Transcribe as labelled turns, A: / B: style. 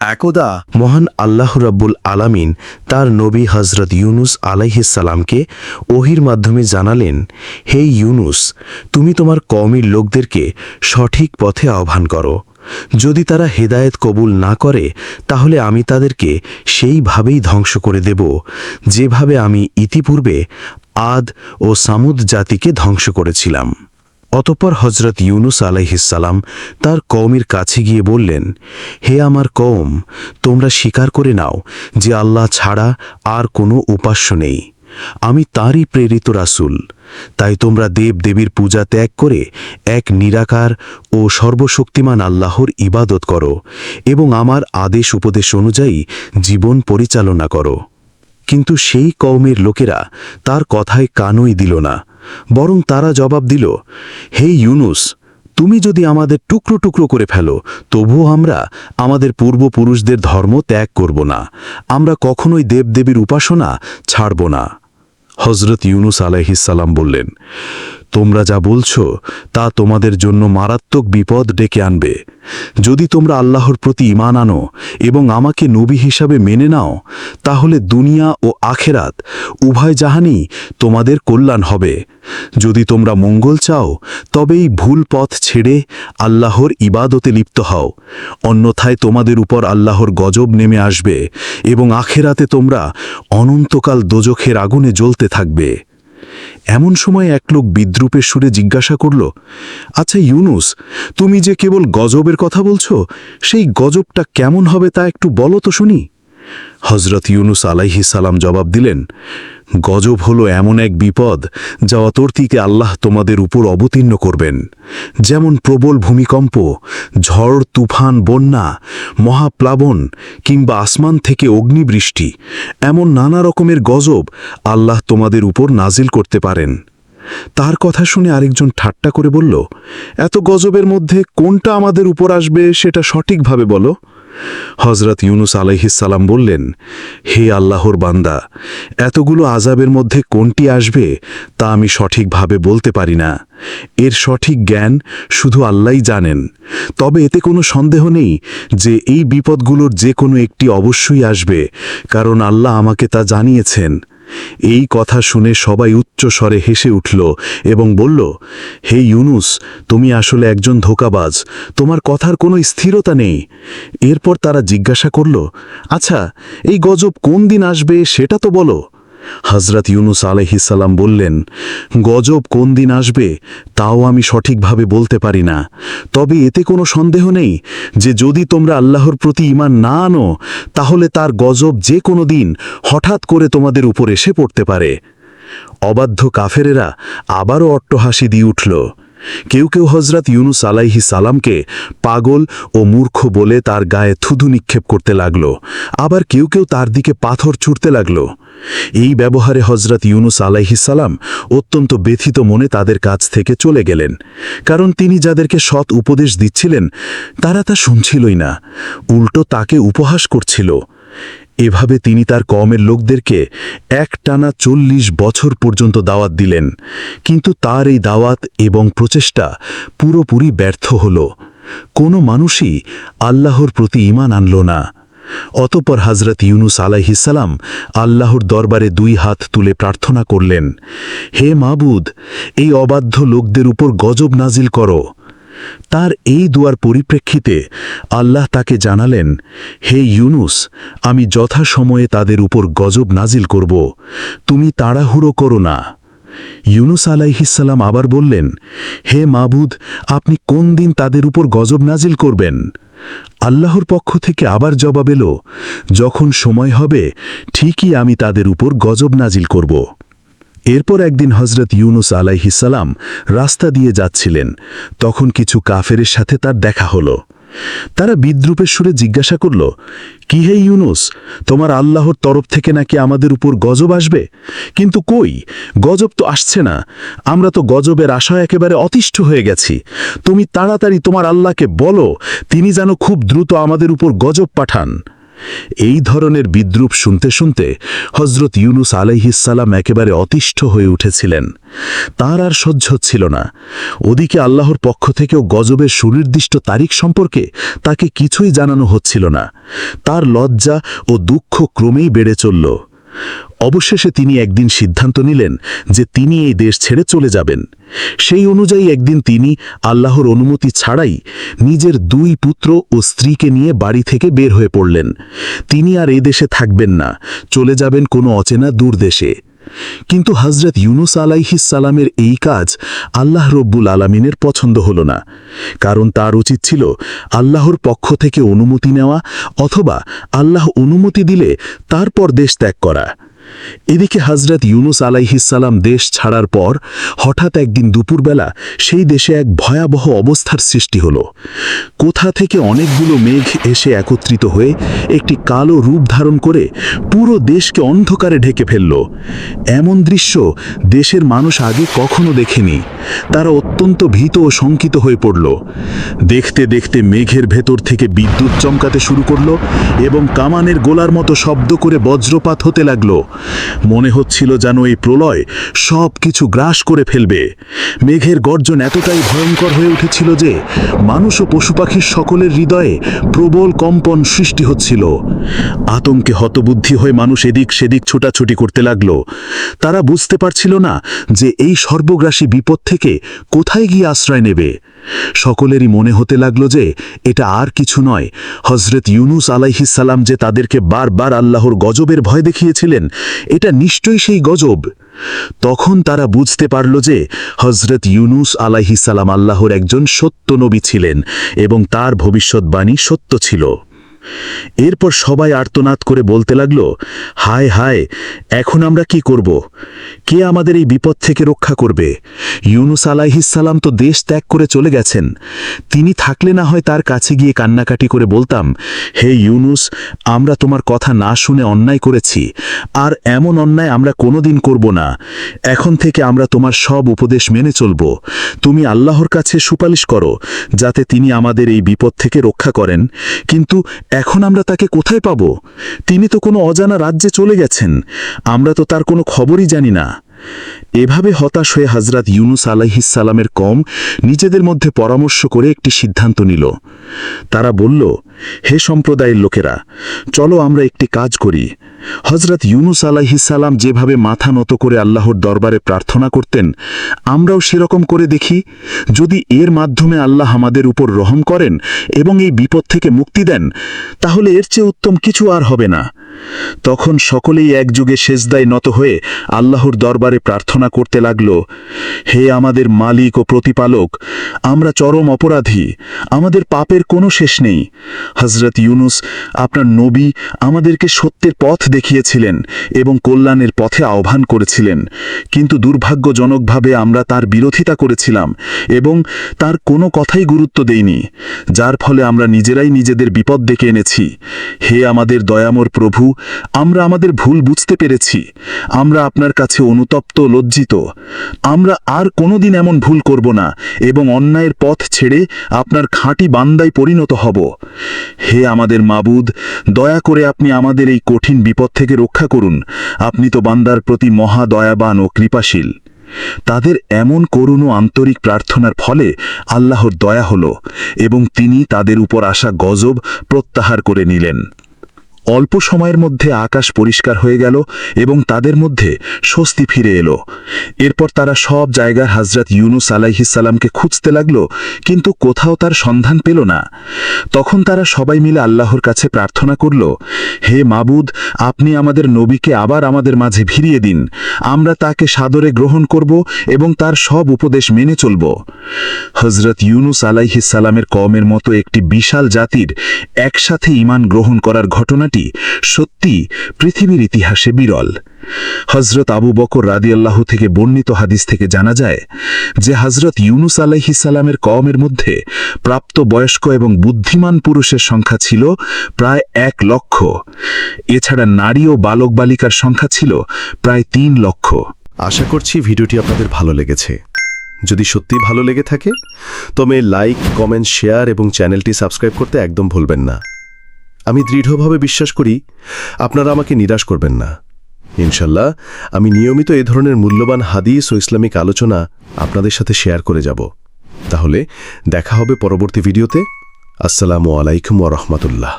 A: একদা মহান আল্লাহ রাব্বুল আলামিন তার নবী হজরত ইউনুস আলাইহিসালামকে ওহির মাধ্যমে জানালেন, হে ইউনুস, তুমি তোমার কওমের লোকদেরকে সঠিক পথে আহ্বান করো। যদি তারা হেদায়েত কবুল না করে, তাহলে আমি তাদেরকে সেইভাবেই ধ্বংস করে দেব, যেভাবে আমি ইতিপূর্বে আদ ও সামুদ জাতিকে ধ্বংস করেছিলাম। অতঃপর হজরত ইউনুস আলাইহিসাল্লাম তার কওমের কাছে গিয়ে বললেন, হে আমার কওম, তোমরা স্বীকার করে নাও যে আল্লাহ ছাড়া আর কোনো উপাস্য নেই। আমি তারই প্রেরিত রাসূল। তাই তোমরা দেব দেবীর পূজা ত্যাগ করে এক নিরাকার ও সর্বশক্তিমান আল্লাহর ইবাদত করো এবং আমার আদেশ উপদেশ অনুযায়ী জীবন পরিচালনা করো। কিন্তু সেই কওমের লোকেরা তার কথায় কানই দিল না। বরং তারা জবাব দিল, হে ইউনুস, তুমি যদি আমাদের টুকরো টুকরো করে ফেলো, তবুও আমরা আমাদের পূর্বপুরুষদের ধর্ম ত্যাগ করব না। আমরা কখনোই দেবদেবীর উপাসনা ছাড়ব না। হজরত ইউনুস আলাইহিসাল্লাম বললেন তোমরা যা বলছো, তা তোমাদের জন্য মারাত্মক বিপদ ডেকে আনবে। যদি তোমরা আল্লাহর প্রতি ইমান আনো এবং আমাকে নবী হিসাবে মেনে নাও, তাহলে দুনিয়া ও আখেরাত উভয় জাহানই তোমাদের কল্যাণ হবে। যদি তোমরা মঙ্গল চাও তবেই ভুল পথ ছেড়ে আল্লাহর ইবাদতে লিপ্ত হও। অন্যথায় তোমাদের উপর আল্লাহর গজব নেমে আসবে এবং আখেরাতে তোমরা অনন্তকাল দোজখের আগুনে জ্বলতে থাকবে। এমন সময় এক লোক বিদ্রুপের সুরে জিজ্ঞাসা করল আচ্ছা ইউনুস, তুমি যে কেবল গজবের কথা বলছো, সেই গজবটা কেমন হবে তা একটু বলো তো শুনি। হজরত ইউনুস আলাইহি সালাম জবাব দিলেন গজব হলো এমন এক বিপদ যা অতর্তিকে আল্লাহ তোমাদের উপর অবতীর্ণ করবেন। যেমন প্রবল ভূমিকম্প, ঝড়, তুফান, বন্যা, মহাপ্লাবন কিংবা আসমান থেকে অগ্নিবৃষ্টি, এমন নানা রকমের গজব আল্লাহ তোমাদের উপর নাজিল করতে পারেন। তার কথা শুনে আরেকজন ঠাট্টা করে বলল, এত গজবের মধ্যে কোনটা আমাদের উপর আসবে সেটা সঠিকভাবে বলো। হজরত ইউনুস আলাইহিসাল্লাম বললেন, হে আল্লাহর বান্দা, এতগুলো আজাবের মধ্যে কোনটি আসবে তা আমি সঠিকভাবে বলতে পারি না। এর সঠিক জ্ঞান শুধু আল্লাহ জানেন। তবে এতে কোনো সন্দেহ নেই যে এই বিপদগুলোর যে কোনো একটি অবশ্যই আসবে, কারণ আল্লাহ আমাকে তা জানিয়েছেন। এই কথা শুনে সবাই উচ্চ স্বরে হেসে উঠল এবং বলল, হে ইউনুস, তুমি আসলে একজন ধোকাবাজ। তোমার কথার কোনো স্থিরতা নেই। এরপর তারা জিজ্ঞাসা করল আচ্ছা এই গজব কোন দিন আসবে সেটা তো বলো। হজরত ইউনুস আলহিসাল্লাম বললেন, গজব কোন দিন আসবে তাও আমি সঠিকভাবে বলতে পারি না। তবে এতে কোনো সন্দেহ নেই যে যদি তোমরা আল্লাহর প্রতি ইমান না আনো, তাহলে তার গজব যে কোনো দিন হঠাৎ করে তোমাদের উপর এসে পড়তে পারে। অবাধ্য কাফেরেরা আবারও অট্টহাসি দিয়ে উঠল। কেউ কেউ হজরত ইউনুস আলাইহি সালামকে পাগল ও মূর্খ বলে তার গায়ে থুধু নিক্ষেপ করতে লাগল, আবার কেউ কেউ তার দিকে পাথর ছুটতে লাগল। এই ব্যবহারে হজরত ইউনুস আলাইহি সালাম অত্যন্ত ব্যথিত মনে তাদের কাছ থেকে চলে গেলেন, কারণ তিনি যাদেরকে সৎ উপদেশ দিচ্ছিলেন, তারা তা শুনছিলই না, উল্টো তাকে উপহাস করছিল। এভাবে তিনি তার কমের লোকদেরকে এক টানা চল্লিশ বছর পর্যন্ত দাওয়াত দিলেন। কিন্তু তার এই দাওয়াত এবং প্রচেষ্টা পুরোপুরি ব্যর্থ হল। কোনো মানুষই আল্লাহর প্রতি ইমান আনল না। অতপর হজরত ইউনুস আলাইহিসাল্লাম আল্লাহর দরবারে দুই হাত তুলে প্রার্থনা করলেন, হে মাবুদ, এই অবাধ্য লোকদের উপর গজব নাজিল করো। তার এই দুয়ার পরিপ্রেক্ষিতে আল্লাহ তাকে জানালেন, হে ইউনুস, আমি যথাসময়ে তাদের উপর গজব নাজিল করব, তুমি তাড়াহুড়ো করো না। ইউনুস আলাইহিসাল্লাম আবার বললেন, হে মাবুদ, আপনি কোন দিন তাদের উপর গজব নাজিল করবেন? আল্লাহর পক্ষ থেকে আবার জবাব এলো, যখন সময় হবে, ঠিকই আমি তাদের উপর গজব নাজিল করব। এরপর একদিন হজরত ইউনুস আলাইহিসাল্লাম রাস্তা দিয়ে যাচ্ছিলেন। তখন কিছু কাফেরের সাথে তার দেখা হলো। তারা বিদ্রুপের সুরে জিজ্ঞাসা করল, কি হে ইউনুস, তোমার আল্লাহর তরফ থেকে নাকি আমাদের উপর গজব আসবে? কিন্তু কই? গজব তো আসছে না। আমরা তো গজবের আশায় একেবারে অতিষ্ঠ হয়ে গেছি। তুমি তাড়াতাড়ি তোমার আল্লাহকে বলো, তিনি যেন খুব দ্রুত আমাদের উপর গজব পাঠান। এই ধরনের বিদ্রুপ শুনতে শুনতে হজরত ইউনুস আলাইহিসাল্লাম একেবারে অতিষ্ঠ হয়ে উঠেছিলেন। তার আর সহ্য ছিল না। ওদিকে আল্লাহর পক্ষ থেকেও গজবের সুনির্দিষ্ট তারিখ সম্পর্কে তাকে কিছুই জানানো হচ্ছিল না। তার লজ্জা ও দুঃখ ক্রমেই বেড়ে চলল। অবশেষে তিনি একদিন সিদ্ধান্ত নিলেন যে তিনি এই দেশ ছেড়ে চলে যাবেন। সেই অনুযায়ী একদিন তিনি আল্লাহর অনুমতি ছাড়াই নিজের দুই পুত্র ও স্ত্রীকে নিয়ে বাড়ি থেকে বের হয়ে পড়লেন। তিনি আর এই দেশে থাকবেন না, চলে যাবেন কোনো অচেনা দূর দেশে। কিন্তু হজরত ইউনুস আলাইহিসালামের এই কাজ আল্লাহ রব্বুল আলমিনের পছন্দ হল না। কারণ তার উচিত ছিল আল্লাহর পক্ষ থেকে অনুমতি নেওয়া অথবা আল্লাহ অনুমতি দিলে তারপর দেশ ত্যাগ করা। এদিকে হজরত ইউনুস আলাইহিসাল্লাম দেশ ছাড়ার পর হঠাৎ একদিন দুপুরবেলা সেই দেশে এক ভয়াবহ অবস্থার সৃষ্টি হল। কোথা থেকে অনেকগুলো মেঘ এসে একত্রিত হয়ে একটি কালো রূপ ধারণ করে পুরো দেশকে অন্ধকারে ঢেকে ফেলল। এমন দৃশ্য দেশের মানুষ আগে কখনো দেখেনি। তারা অত্যন্ত ভীত ও শঙ্কিত হয়ে পড়ল। দেখতে দেখতে মেঘের ভেতর থেকে বিদ্যুৎ চমকাতে শুরু করল এবং কামানের গোলার মতো শব্দ করে বজ্রপাত হতে লাগল। মনে হচ্ছিল যেন এই প্রলয় সব কিছু গ্রাস করে ফেলবে। মেঘের গর্জন এতটাই ভয়ঙ্কর হয়ে উঠেছিল যে মানুষ ও পশু পাখির সকলের হৃদয়ে প্রবল কম্পন সৃষ্টি হচ্ছিল। আতঙ্কে হতবুদ্ধি হয়ে মানুষ এদিক সেদিক ছোটাছুটি করতে লাগল। তারা বুঝতে পারছিল না যে এই সর্বগ্রাসী বিপদ থেকে কোথায় গিয়ে আশ্রয় নেবে। সকলেরই মনে হতে লাগল যে এটা আর কিছু নয়। হজরত ইউনুস আলাইহিসাল্লাম যে তাদেরকে বারবার আল্লাহর গজবের ভয় দেখিয়েছিলেন, এটা নিশ্চয়ই সেই গজব। তখন তারা বুঝতে পারল যে হজরত ইউনুস আলাইহিসাল্লাম আল্লাহর একজন সত্য নবী ছিলেন এবং তার ভবিষ্যৎবাণী সত্য ছিল। এরপর সবাই আর্তনাদ করে বলতে লাগল, হায় হায়, এখন আমরা কি করব? কে আমাদের এই বিপদ থেকে রক্ষা করবে? ইউনুস আলাইহিসাল্লাম তো দেশ ত্যাগ করে চলে গেছেন। তিনি থাকলে না হয় তার কাছে গিয়ে কান্নাকাটি করে বলতাম, হে ইউনুস, আমরা তোমার কথা না শুনে অন্যায় করেছি, আর এমন অন্যায় আমরা কোনোদিন করব না। এখন থেকে আমরা তোমার সব উপদেশ মেনে চলব। তুমি আল্লাহর কাছে সুপারিশ করো, যাতে তিনি আমাদের এই বিপদ থেকে রক্ষা করেন। কিন্তু এখন আমরা তাকে কোথায় পাব? তিনি তো কোনো অজানা রাজ্যে চলে গেছেন। আমরা তো তার কোনো খবরই জানি না। এভাবে হতাশ হয়ে হজরত ইউনুস আলাইহিসালামের কম নিজেদের মধ্যে পরামর্শ করে একটি সিদ্ধান্ত নিল। তারা বলল, হে সম্প্রদায়ের লোকেরা, চলো আমরা একটি কাজ করি। হজরত ইউনুস আলাইহিসাল্লাম যেভাবে মাথা নত করে আল্লাহর দরবারে প্রার্থনা করতেন, আমরাও সেরকম করে দেখি। যদি এর মাধ্যমে আল্লাহ আমাদের উপর রহম করেন এবং এই বিপদ থেকে মুক্তি দেন, তাহলে এর চেয়ে উত্তম কিছু আর হবে না। তখন সকলেই একযুগে সেজদায় নত হয়ে আল্লাহর দরবারে প্রার্থনা করতে লাগল, হে আমাদের মালিক ও প্রতিপালক, আমরা চরম অপরাধী, আমাদের পাপের কোনো শেষ নেই। হজরত ইউনুস আপনার নবী আমাদেরকে সত্যের পথ দেখিয়েছিলেন এবং কল্যাণের পথে আহ্বান করেছিলেন। কিন্তু দুর্ভাগ্যজনকভাবে আমরা তার বিরোধিতা করেছিলাম এবং তার কোনো কথাই গুরুত্ব দেইনি, যার ফলে আমরা নিজেরাই নিজেদের বিপদ ডেকে এনেছি। হে আমাদের দয়ামর প্রভু আমরা আমাদের ভুল বুঝতে পেরেছি। আমরা আপনার কাছে অনুতপ্ত, লজ্জিত। আমরা আর কোনোদিন এমন ভুল করব না এবং অন্যায়ের পথ ছেড়ে আপনার খাঁটি বান্দায় পরিণত হব। হে আমাদের মাবুদ, দয়া করে আপনি আমাদের এই কঠিন বিপদ থেকে রক্ষা করুন। আপনি তো বান্দার প্রতি মহা দয়াবান ও কৃপাশীল। তাদের এমন করুণ ও আন্তরিক প্রার্থনার ফলে আল্লাহর দয়া হল এবং তিনি তাদের উপর আসা গজব প্রত্যাহার করে নিলেন। অল্প সময়ের মধ্যে আকাশ পরিষ্কার হয়ে গেল এবং তাদের মধ্যে স্বস্তি ফিরে এলো। এরপর তারা সব জায়গায় হজরত ইউনুস আলাইহিসাল্লামকে খুঁজতে লাগল, কিন্তু কোথাও তার সন্ধান পেল না। তখন তারা সবাই মিলে আল্লাহর কাছে প্রার্থনা করল, হে মাবুদ, আপনি আমাদের নবীকে আবার আমাদের মাঝে ভিড়িয়ে দিন। আমরা তাকে সাদরে গ্রহণ করব এবং তার সব উপদেশ মেনে চলব। হজরত ইউনুস আলাইহিসাল্লামের কমের মতো একটি বিশাল জাতির একসাথে ইমান গ্রহণ করার ঘটনাটি সত্যি পৃথিবীর ইতিহাসে বিরল। হজরত আবু বকর রাদিয়াল্লাহু থেকে বর্ণিত হাদিস থেকে জানা যায় যে হজরত ইউনুস আলাইহিসাল্লামের কওমের মধ্যে প্রাপ্ত বয়স্ক এবং বুদ্ধিমান পুরুষের সংখ্যা ছিল প্রায় এক লক্ষ। এছাড়া নারী ও বালক বালিকার সংখ্যা ছিল প্রায় তিন লক্ষ।
B: আশা করছি ভিডিওটি আপনাদের ভালো লেগেছে। যদি সত্যি ভালো লেগে থাকে, তবে লাইক, কমেন্ট, শেয়ার এবং চ্যানেলটি সাবস্ক্রাইব করতে একদম ভুলবেন না।
A: আমি দৃঢ়ভাবে বিশ্বাস করি আপনারা আমাকে নিরাশ করবেন না। ইনশাল্লাহ, আমি নিয়মিত এ ধরনের মূল্যবান হাদিস ও ইসলামিক আলোচনা আপনাদের সাথে শেয়ার করে যাব। তাহলে দেখা হবে পরবর্তী ভিডিওতে। আসসালামু আলাইকুম ওরহমতুল্লাহ রাহমাতুল্লাহ।